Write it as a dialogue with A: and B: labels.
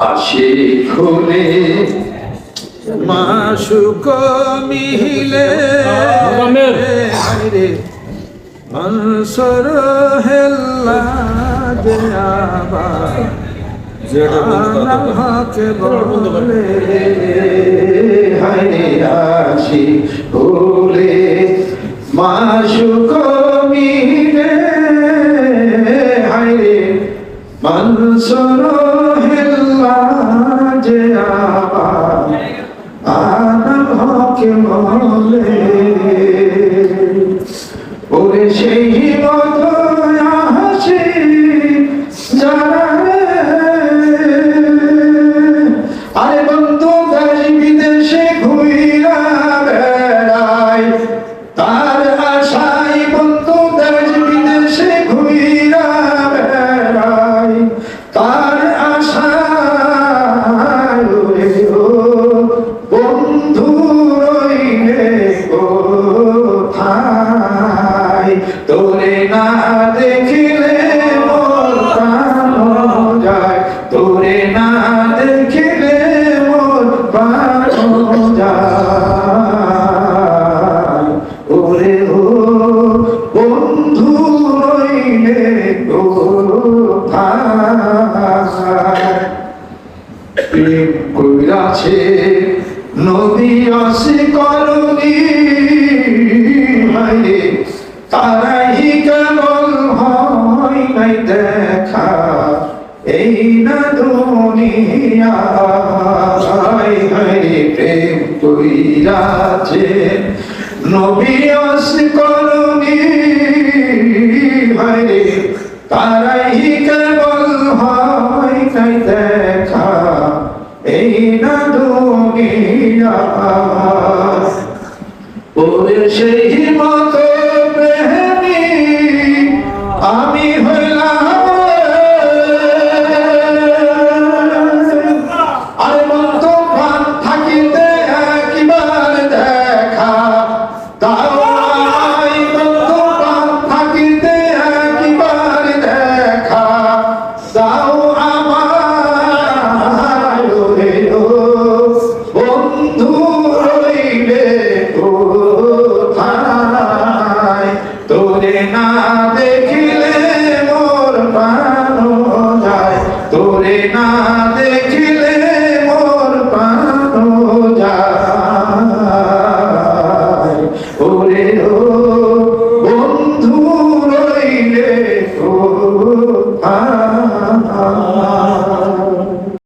A: আসে খুলে
B: মাসুক মিলে রে অনসর হেল্লা বলে
A: মাসুক মিলে হায়রে মনসুর হেল্লা যে আবার আনভকে বলে ওরে সেই তোরে না দেখিলে মোর প্রাণ যায়। তোরে না দেখিলে মোর প্রাণ যায়। ওরে ও বন্ধু রইলে প্রেম কইরাছে, নদী আসে করুণী এই না দুনিয়া, হায় প্রেম কইরাছে। নবী আসে করুণী হায়, তারাই কেবল হয় নাই দেখা। এই না দুনিয়া, ওরে সেই তোরে না দেখিলে মোর পানো যায়। তোরে না দেখ